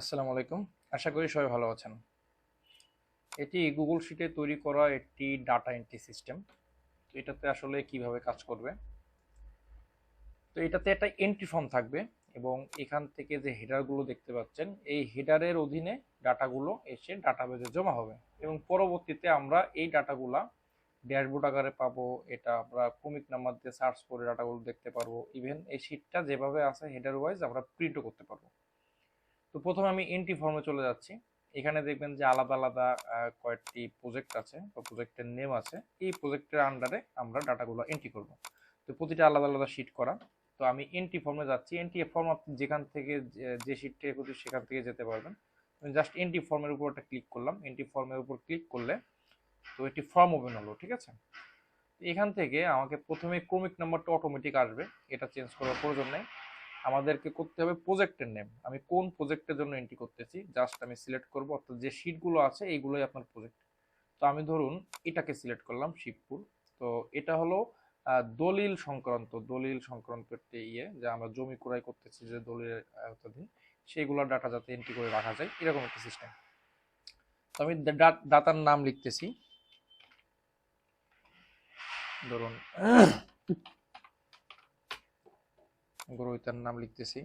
আসসালামু আলাইকুম। আশা করি সবাই ভালো আছেন। এটি গুগল শিটে তৈরি করা একটি ডাটা এন্ট্রি সিস্টেম তো এটাতে আসলে কীভাবে কাজ করবে? তো এটাতে একটা এন্ট্রি ফর্ম থাকবে এবং এখান থেকে যে হেডারগুলো দেখতে পাচ্ছেন, এই হেডারের অধীনে ডাটাগুলো এসে ডাটাবেজে জমা হবে এবং পরবর্তীতে আমরা এই ডাটাগুলা ড্যাশবোর্ড আকারে পাবো। এটা আমরা কমিক নাম্বার দিয়ে সার্চ করে ডাটাগুলো দেখতে পারব। ইভেন এই শিটটা যেভাবে আছে হেডার ওয়াইজ আমরা প্রিন্টও করতে পারব। তো প্রথমে আমি এন্ট্রি ফর্মে চলে যাচ্ছি। এখানে দেখবেন যে আলাদা আলাদা কয়েকটি প্রজেক্ট আছে বা প্রজেক্টের নেম আছে। এই প্রজেক্টের আন্ডারে আমরা ডাটাগুলো এন্ট্রি করব। তো প্রতিটা আলাদা আলাদা শিট করা। তো আমি এন্ট্রি ফর্মে যাচ্ছি। এন্ট্রি ফর্ম আপনি যেখান থেকে, যে- শিটটা খুঁজি সেখান থেকে যেতে পারবেন। আমি জাস্ট এন্ট্রি ফর্মের উপর একটা ক্লিক করলাম। এন্ট্রি ফর্মের উপর ক্লিক করলে তো একটি ফর্ম ওপেন হলো, ঠিক আছে? এখান থেকে আমাকে প্রথমে ক্রমিক নাম্বারটা অটোমেটিক আসবে। এটা চেঞ্জ করার প্রয়োজন নেই। আমাদেরকে করতে হবে প্রজেক্টের নেম আমি কোন প্রজেক্টের জন্য এন্ট্রি করতেছি? জাস্ট আমি সিলেক্ট করব, অর্থাৎ যে শিটগুলো আছে, এইগুলোই আপনার প্রজেক্ট তো আমি ধরুন, এটাকে সিলেক্ট করলাম শিবপুর তো এটা হলো দলিল সংক্রান্ত দলিল সংক্রান্ত একটি ইয়ে যে আমরা জমি ক্রয় করতেছি যে দলিলের আওতাধীন সেইগুলোর ডাটা যাতে এন্ট্রি করে রাখা যায়, এরকম একটা সিস্টেম তো আমি ডাটার নাম লিখতেছি। ধরুন গ্রহিতার নাম লিখতেছি।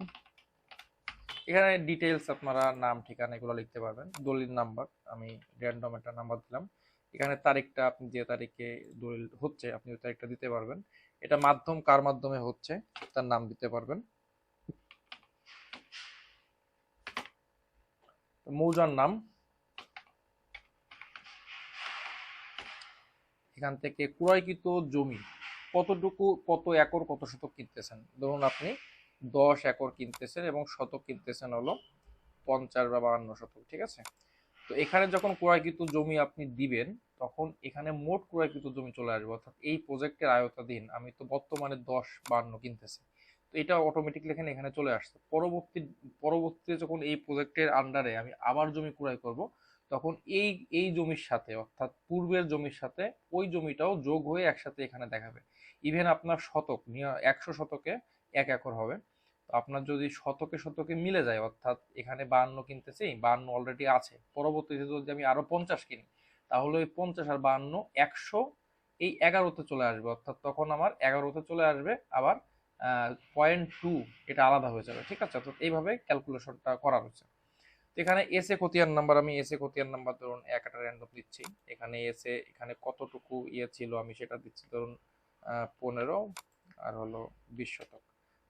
এখানে ডিটেলস আপনারা নাম, ঠিকানা এগুলো লিখতে পারবেন। দলিল নাম্বার আমি র্যান্ডম একটা নাম্বার দিলাম। এখানে তারিখটা, আপনি যে তারিখে দলিল হচ্ছে, আপনি ওই তারিখটা দিতে পারবেন। এটা মাধ্যম, কার মাধ্যমে হচ্ছে, তার নাম দিতে পারবেন। মৌজার নাম। এখান থেকে ক্রয়কৃত জমি। কতটুকু, কত একর, কত শতক কিনতেছেন? ধরুন আপনি দশ একর কিনতেছেন এবং শতক কিনতেছেন হলো পঞ্চাশ বা বাহান্ন শতক, ঠিক আছে? তো এখানে যখন ক্রয়কৃত জমি আপনি দিবেন, তখন এখানে মোট ক্রয়কৃত জমি চলে আসবে। অর্থাৎ এই প্রজেক্টের আয়তাধীন আমি তো বর্তমানে দশ, বাহান্ন কিনতেছি। তো এটা অটোমেটিকলি এখানে এখানে চলে আসছে। পরবর্তী, পরবর্তীতে যখন এই প্রজেক্টের আন্ডারে আমি আবার জমি ক্রয় করব, তখন এই এই জমির সাথে, অর্থাৎ পূর্বের জমির সাথে ওই জমিটাও যোগ হয়ে একসাথে এখানে দেখাবে। ইভেন আপনার শতক একশো শতকে এক একর হবে। তো আপনার যদি শতকে শতকে মিলে যায়, অর্থাৎ এখানে বাহান্ন কিনতেছি, বাহান্ন অলরেডি আছে, পরবর্তীতে যদি আমি আরও পঞ্চাশ কিনি, তাহলে ওই পঞ্চাশ আর বাহান্ন একশো এই এগারোতে চলে আসবে। অর্থাৎ তখন আমার এগারোতে চলে আসবে, আবার পয়েন্ট টু এটা আলাদা হয়ে যাবে, ঠিক আছে? অর্থাৎ এইভাবে ক্যালকুলেশনটা করা হয়েছে। তো এখানে এসে খতিয়ান নাম্বার আমি এসে খতিয়ান নাম্বার ধরুন এক একটা র্যান্ডম দিচ্ছি। এখানে এসে এখানে কতটুকু ইয়ে ছিল আমি সেটা দিচ্ছি, ধরুন পনেরো আর হলো বিশ শতক।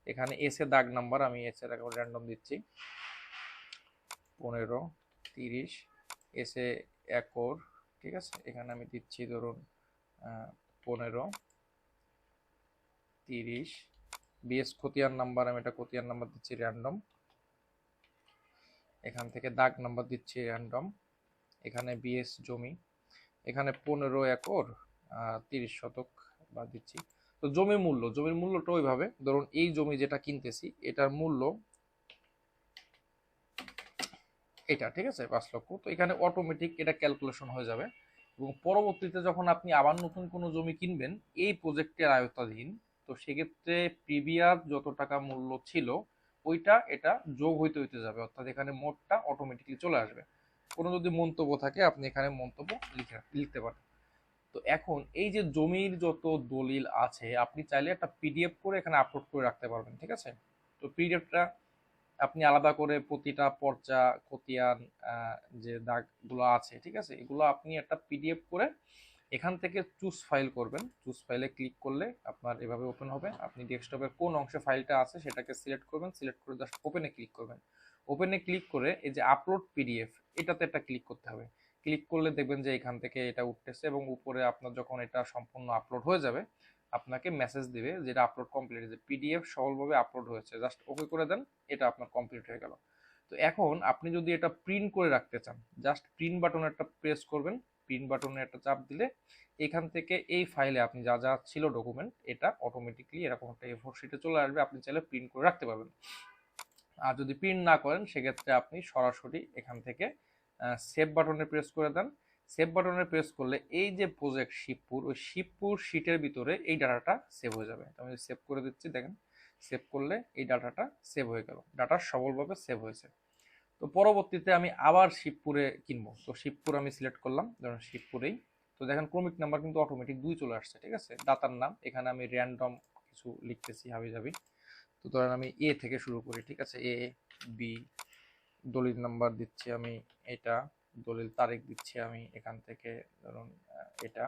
এখানে এসে দাগ নাম্বার আমি এসে একবার র্যান্ডম দিচ্ছি। পনেরো, তিরিশ এসে একর, ঠিক আছে? এখানে আমি দিচ্ছি ধরুন পনেরো, তিরিশ বিএস খতিয়ান নাম্বার আমি এটা খতিয়ান নাম্বার দিচ্ছি র্যান্ডম এখান থেকে দাগ নাম্বার দিচ্ছি র্যান্ডম এখানে বিএস জমি। এখানে পনেরো একর তিরিশ শতক। বা দিচ্ছি। তো জমির মূল্য, জমির মূল্যটা ওইভাবে। ধরুন এই জমি যেটা কিনতেছি, এটার মূল্য এটা, ঠিক আছে? পাঁচ লক্ষ। তো এখানে অটোমেটিক এটা ক্যালকুলেশন হয়ে যাবে। এবং পরবর্তীতে যখন আপনি আবার নতুন কোনো জমি কিনবেন, এই প্রজেক্টের আয়তাধীন তো সেক্ষেত্রে প্রিভিয়াস যত টাকা মূল্য ছিল, ওইটা এটা যোগ হইতে হইতে যাবে। অর্থাৎ এখানে মোটটা অটোমেটিকলি চলে আসবে। কোনো যদি মন্তব্য থাকে, আপনি এখানে মন্তব্য লিখে, লিখতে পারেন। তো এখন এই যে জমির যত দলিল আছে, আপনি চাইলে একটা পিডিএফ করে এখানে আপলোড করে রাখতে পারবেন, ঠিক আছে? তো পিডিএফটা আপনি আলাদা করে প্রতিটা পর্চা, খতিয়ান যে দাগগুলো আছে, ঠিক আছে? এগুলো আপনি একটা পিডিএফ করে এখান থেকে চুজ ফাইল করবেন। চুজ ফাইলে ক্লিক করলে আপনার এভাবে ওপেন হবে। আপনি ডেস্কটপের কোন অংশে ফাইলটা আছে সেটাকে সিলেক্ট করবেন। সিলেক্ট করে জাস্ট ওপেনে ক্লিক করবেন। ওপেনে ক্লিক করে এই যে আপলোড পিডিএফ এটাতে একটা ক্লিক করতে হবে। ক্লিক করলে দেখবেন যে এখান থেকে এটা উঠতেছে এবং উপরে আপনার যখন এটা সম্পূর্ণ আপলোড হয়ে যাবে, আপনাকে মেসেজ দিবে যেটা আপলোড কমপ্লিট যে পিডিএফ সফলভাবে আপলোড হয়েছে। জাস্ট ওকে করে দেন, এটা আপনার কমপ্লিট হয়ে গেল। তো এখন আপনি যদি এটা প্রিন্ট করে রাখতে চান জাস্ট প্রিন্ট বাটন একটা প্রেস করবেন। প্রিন্ট বাটনে একটা চাপ দিলে এখান থেকে এই ফাইলে আপনি যা যা ছিল ডকুমেন্ট এটা অটোমেটিকলি এরকম একটা এফোর শিটে চলে আসবে। আপনি চাইলে প্রিন্ট করে রাখতে পারবেন। আর যদি প্রিন্ট না করেন, সেক্ষেত্রে আপনি সরাসরি এখান থেকে সেভ বাটনে প্রেস করে দেন। সেভ বাটনে প্রেস করলে এই যে প্রজেক্ট শিবপুর ওই শিবপুর শিটের ভিতরে এই ডাটাটা সেভ হয়ে যাবে। আমি সেভ করে দিচ্ছি, দেখেন সেভ করলে এই ডাটাটা সেভ হয়ে গেল। ডাটা সবলভাবে সেভ হয়েছে। তো পরবর্তীতে আমি আবার শিবপুরে কিনবো। তো শিবপুর আমি সিলেক্ট করলাম, ধরুন শিবপুরেই তো দেখেন, ক্রমিক নাম্বার কিন্তু অটোমেটিক দুই চলে আসছে, ঠিক আছে? দাতার নাম, এখানে আমি র্যান্ডম কিছু লিখতেছি হাবি যাবি তো ধরেন আমি এ থেকে শুরু করি, ঠিক আছে? এ বি দলিল নাম্বার দিচ্ছি আমি এটা, দলিল তারিখ দিচ্ছি আমি এখান থেকে, ধরুন এটা,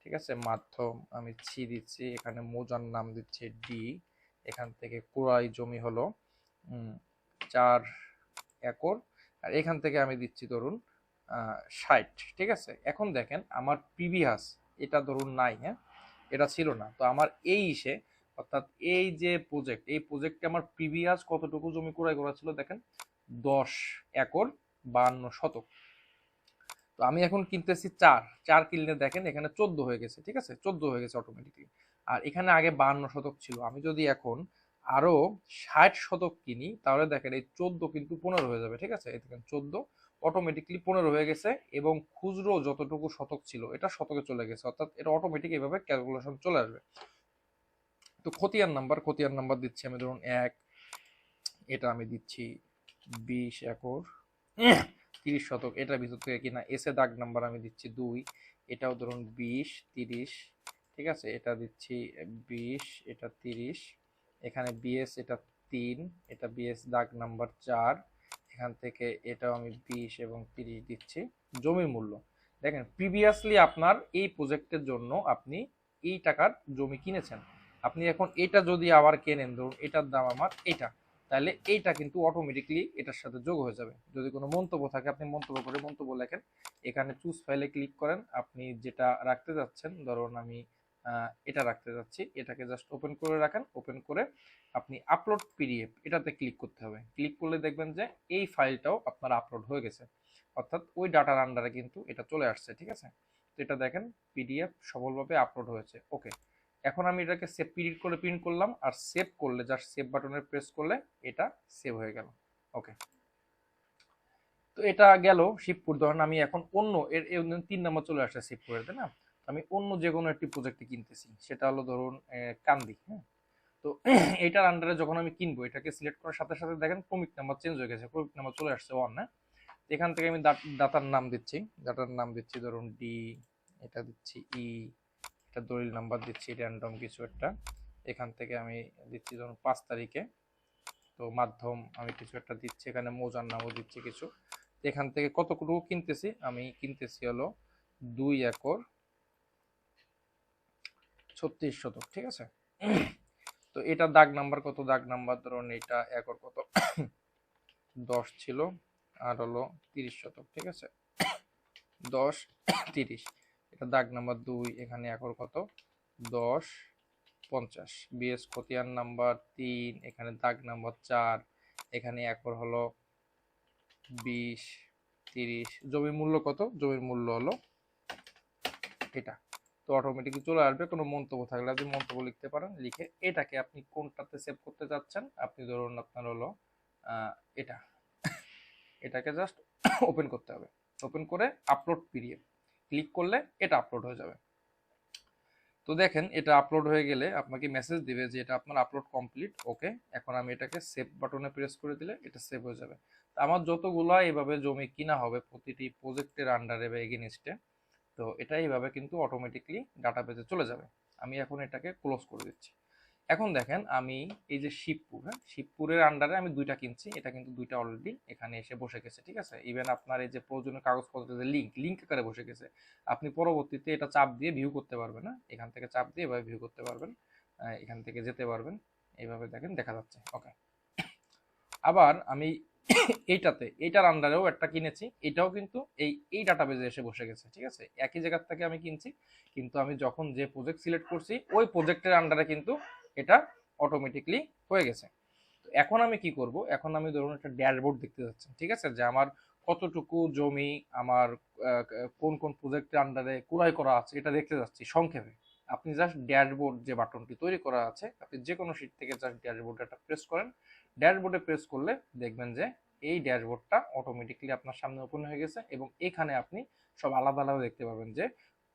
ঠিক আছে? মাধ্যম আমি ছি দিচ্ছি, এখানে মোজার নাম দিচ্ছে ডি এখান থেকে কুড়াই জমি হলো চার একর, আর এখান থেকে আমি দিচ্ছি, ধরুন ষাট, ঠিক আছে? এখন দেখেন, আমার প্রিভিয়াস এটা ধরুন নাই হ্যাঁ? এটা ছিল না, তো আমার এই ইসে, অর্থাৎ এই যে প্রজেক্ট এই প্রজেক্টে আমার প্রিভিয়াস কতটুকু জমি ক্রয় করা ছিল, দেখেন? দশ একর বান্ন শতক। তো আমি এখন কিনতেছি চার। চার কিনলে দেখেন এখানে চোদ্দ হয়ে গেছে, ঠিক আছে? চোদ্দ হয়ে গেছে অটোমেটিকলি আর এখানে আগে বান্ন শতক ছিল। আমি যদি এখন আরও ষাট শতক কিনি, তাহলে দেখেন এই চোদ্দ কিন্তু পনেরো হয়ে যাবে, ঠিক আছে? এই দেখেন চোদ্দ অটোমেটিকলি পনেরো হয়ে গেছে এবং খুচরো যতটুকু শতক ছিল, এটা শতকে চলে গেছে। অর্থাৎ এটা অটোমেটিক এভাবে ক্যালকুলেশন চলে আসবে। তো খতিয়ান নাম্বার খতিয়ান নাম্বার দিচ্ছি আমি। ধরুন এক, এটা আমি দিচ্ছি বিশ একর। তিরিশ শতক এটার ভিতর থেকে কিনা? এসে দাগ নাম্বার আমি দিচ্ছি দুই এটাও ধরুন বিশ তিরিশ ঠিক আছে? এটা দিচ্ছি বিশ এটা তিরিশ এখানে বিএস এটা তিন এটা বিএস দাগ নাম্বার চার এখান থেকে এটাও আমি বিশ এবং তিরিশ দিচ্ছি জমির মূল্য। দেখেন প্রিভিয়াসলি আপনার এই প্রজেক্টের জন্য আপনি এই টাকার জমি কিনেছেন। আপনি এখন এটা যদি আবার কেনেন ধরুন এটার দাম আমার এটা। তাহলে এইটা কিন্তু অটোমেটিকলি এটার সাথে যোগ হয়ে যাবে। যদি কোনো মন্তব্য থাকে, আপনি মন্তব্য করে মন্তব্য লেখেন। এখানে চুজ ফাইলে ক্লিক করেন। আপনি যেটা রাখতে যাচ্ছেন, ধরুন আমি এটা রাখতে যাচ্ছি, এটাকে জাস্ট ওপেন করে রাখেন। ওপেন করে আপনি আপলোড পিডিএফ এটাতে ক্লিক করতে হবে। ক্লিক করলে দেখবেন যে এই ফাইলটাও আপনার আপলোড হয়ে গেছে। অর্থাৎ ওই ডাটার আন্ডারে কিন্তু এটা চলে আসছে, ঠিক আছে? তো এটা দেখেন পিডিএফ সফলভাবে আপলোড হয়েছে। ওকে এখন আমি এটাকে সেভ পিডিট করে প্রিন্ট করলাম আর সেভ করলে জাস্ট সেভ বাটনে প্রেস করলে এটা সেভ হয়ে গেল। ওকে তো এটা গেল শিবপুর ধরেন আমি এখন অন্য, এর তিন নম্বর চলে আসছে শিবপুরের তাই না? আমি অন্য যে কোনো একটি প্রজেক্টে কিনতেছি। সেটা হলো ধরুন কান্দি হ্যাঁ? তো এটার আন্ডারে যখন আমি কিনবো, এটাকে সিলেক্ট করার সাথে সাথে দেখেন ক্রমিক নাম্বার চেঞ্জ হয়ে গেছে। ক্রমিক নাম্বার চলে আসছে ওয়ান না এখান থেকে আমি দাতার নাম দিচ্ছি। ডাটার নাম দিচ্ছি ধরুন ডি এটা দিচ্ছি ই এটা দলিল নাম্বার দিচ্ছি র্যান্ডম কিছু একটা। এখান থেকে আমি দিচ্ছি ধরুন পাঁচ তারিখে। তো মাধ্যম আমি কিছু একটা দিচ্ছি, এখানে মোজার নামও দিচ্ছি কিছু। এখান থেকে কতটুকু কিনতেছি? আমি কিনতেছি হলো দুই একর ছত্রিশ শতক, ঠিক আছে? তো এটা দাগ নাম্বার কত? দাগ নাম্বার ধরুন এটা একর কত? দশ ছিল, আর হলো তিরিশ শতক, ঠিক আছে? দশ, তিরিশ। এটা দাগ নাম্বার দুই, এখানে একর কত? দশ, পঞ্চাশ। বিএস খতিয়ান নাম্বার তিন, এখানে দাগ নাম্বার চার, এখানে একর হলো বিশ, তিরিশ। জমির মূল্য কত? জমির মূল্য হলো এটা। তো অটোমেটিকলি চলে আসবে, কোনো মন্তব্য থাকলে আপনি মন্তব্য লিখতে পারেন, লিখে এটাকে আপনি কোনটাতে সেভ করতে চাচ্ছেন, আপনি ধরুন আপনার হলো এটা। এটাকে জাস্ট ওপেন করতে হবে। ওপেন করে আপলোড পিডিএফ ক্লিক করলে এটা আপলোড হয়ে যাবে। তো দেখেন, এটা আপলোড হয়ে গেলে আপনাকে মেসেজ দিবে যে এটা আপনার আপলোড কমপ্লিট ওকে এখন আমি এটাকে সেভ বাটনে প্রেস করে দিলে এটা সেভ হয়ে যাবে। তো আমার যতগুলো এভাবে জমি কিনা হবে প্রতিটি প্রজেক্টের আন্ডারে বা এগেনিস্টে তো এটা এইভাবে কিন্তু অটোমেটিকলি ডাটাবেজে চলে যাবে। আমি এখন এটাকে ক্লোজ করে দিচ্ছি। এখন দেখেন আমি এই যে শিবপুর হ্যাঁ? শিবপুরের আন্ডারে আমি দুইটা কিনছি, এটা কিন্তু দুইটা অলরেডি এখানে এসে বসে গেছে, ঠিক আছে? ইভেন আপনার এই যে প্রয়োজনীয় কাগজপত্রের যে লিঙ্ক লিঙ্ক আকারে বসে গেছে, আপনি পরবর্তীতে এটা চাপ দিয়ে ভিউ করতে পারবেন না এখান থেকে চাপ দিয়ে এভাবে ভিউ করতে পারবেন এখান থেকে যেতে পারবেন, এইভাবে দেখেন দেখা যাচ্ছে ওকে আবার আমি এইটাতে, এইটার আন্ডারেও একটা কিনেছি, এটাও কিন্তু এই এই ডাটাবেজে এসে বসে গেছে, ঠিক আছে? একই জায়গার থেকে আমি কিনছি, কিন্তু আমি যখন যে প্রজেক্ট সিলেক্ট করছি, ওই প্রজেক্টের আন্ডারে কিন্তু এটা অটোমেটিকলি হয়ে গেছে। তো এখন আমি কি করব? এখন আমি ধরুন একটা ড্যাশবোর্ড দেখতে যাচ্ছি, ঠিক আছে? যে আমার কতটুকু জমি, আমার কোন কোন প্রজেক্টের আন্ডারে ক্রয় করা আছে, এটা দেখতে যাচ্ছি সংক্ষেপে। আপনি জাস্ট ড্যাশবোর্ড যে বাটনটি তৈরি করা আছে, আপনি যে কোনো শিট থেকে জাস্ট ড্যাশবোর্ডটা প্রেস করেন। ড্যাশবোর্ডে প্রেস করলে দেখবেন যে এই ড্যাশবোর্ডটা অটোমেটিকলি আপনার সামনে ওপেন হয়ে গেছে এবং এখানে আপনি সব আলাদা আলাদা দেখতে পাবেন যে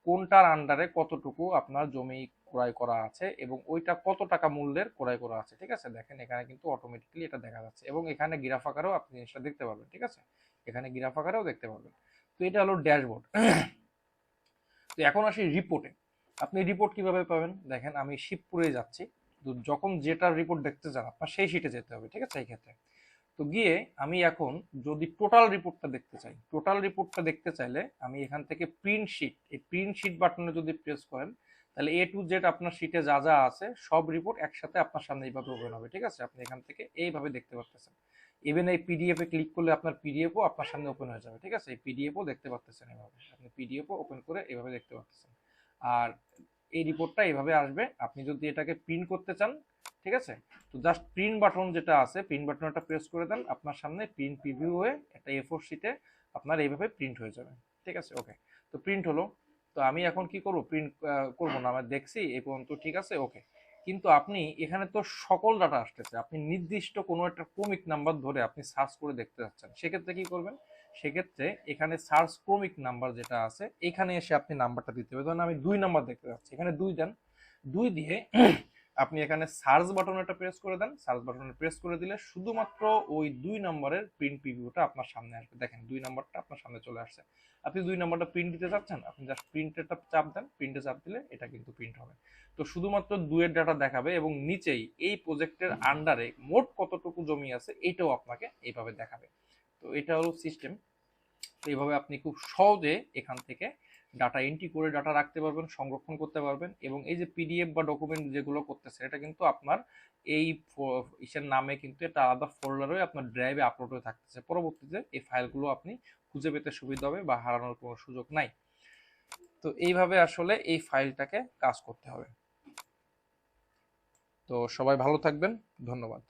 কোনটার আন্ডারে কতটুকু আপনার জমি ক্রয় করা আছে এবং ওইটা কত টাকা মূল্যের ক্রয় করা আছে, ঠিক আছে? দেখেন এখানে কিন্তু অটোমেটিক্যালি এটা দেখা যাচ্ছে এবং এখানে গ্রাফ আকারেও আপনি জিনিসটা দেখতে পারবেন ঠিক আছে? এখানে গ্রাফ আকারেও দেখতে পারবেন তো এটা হলো ড্যাশবোর্ড তো এখন আসি রিপোর্টে আপনি রিপোর্ট কীভাবে পাবেন? দেখেন আমি শিবপুরে যাচ্ছি। তো যখন যেটা রিপোর্ট দেখতে চান, আপনার সেই শিটে যেতে হবে, ঠিক আছে? এই ক্ষেত্রে। তো গিয়ে আমি এখন যদি টোটাল রিপোর্টটা দেখতে চাই টোটাল রিপোর্টটা দেখতে চাইলে আমি এখান থেকে প্রিন্ট শিট এই প্রিন্ট শিট বাটনে যদি প্রেস করেন তাহলে এ টু জেড আপনার শিটে যা যা আছে, সব রিপোর্ট একসাথে আপনার সামনে এইভাবে ওপেন হবে, ঠিক আছে? আপনি এখান থেকে এইভাবে দেখতে পাচ্ছেন ইভেন এই পিডিএফ ক্লিক করলে আপনার পিডিএফও আপনার সামনে ওপেন হয়ে যাবে, ঠিক আছে? এই পিডিএফও দেখতে পাচ্ছেন এভাবে আপনি পিডিএফও ওপেন করে এভাবে দেখতে পাচ্ছেন আর এই রিপোর্টটা এইভাবে আসবে, আপনি যদি এটাকে প্রিন্ট করতে চান, ঠিক আছে? তো জাস্ট প্রিন্ট বাটন যেটা আছে প্রিন্ট বাটনটা প্রেস করে দেন, আপনার সামনে প্রিন্ট প্রিভিউ হয়ে একটা এ ফোর শিটে আপনার এইভাবে প্রিন্ট হয়ে যাবে, ঠিক আছে? ওকে তো প্রিন্ট হলো। তো আমি এখন কি করব? প্রিন্ট করব না, আমি দেখছি এই পর্যন্ত ঠিক আছে ওকে কিন্তু আপনি এখানে তো সকল ডাটা আসতেছে, আপনি নির্দিষ্ট কোনো একটা ক্রমিক নাম্বার ধরে আপনি সার্চ করে দেখতে যাচ্ছেন। সেক্ষেত্রে কি করবেন? সেক্ষেত্রে এখানে সার্চ ক্রমিক নাম্বার যেটা আছে, এখানে এসে আপনি নাম্বারটা দিতে হবে। ধরুন আমি দুই নাম্বার দেখতে যাচ্ছি, এখানে দুই দেন। দুই দিয়ে আপনি এখানে সার্চ বাটনটা প্রেস করে দেন। সার্চ বাটনে প্রেস করে দিলে শুধুমাত্র ওই দুই নম্বরের প্রিন্ট প্রিভিউটা আপনার সামনে আসবে। দেখেন, দুই নাম্বারটা আপনার সামনে চলে আসছে। আপনি দুই নাম্বারটা প্রিন্ট দিতে চাচ্ছেন, আপনি জাস্ট প্রিন্টেরটা চাপ দেন। প্রিন্টে চাপ দিলে এটা কিন্তু প্রিন্ট হবে। তো শুধুমাত্র দুয়ের ডাটা দেখাবে এবং নিচেই এই প্রজেক্টের আন্ডারে মোট কতটুকু জমি আছে এটাও আপনাকে এইভাবে দেখাবে। তো এটা হলো সিস্টেম এইভাবে আপনি খুব সহজে এখান থেকে ডাটা এন্ট্রি করে ডাটা রাখতে পারবেন, সংরক্ষণ করতে পারবেন এবং এই যে পিডিএফ বা ডকুমেন্ট যেগুলো করতেছে, এটা কিন্তু আপনার এই ইসের নামে কিন্তু একটা আলাদা ফোল্ডারে আপনার ড্রাইভে আপলোড হয়ে থাকতেছে। পরবর্তীতে এই ফাইলগুলো আপনি খুঁজে পেতে সুবিধা হবে বা হারানোর কোনো সুযোগ নাই। তো এইভাবে আসলে এই ফাইলটাকে কাজ করতে হবে। তো সবাই ভালো থাকবেন, ধন্যবাদ।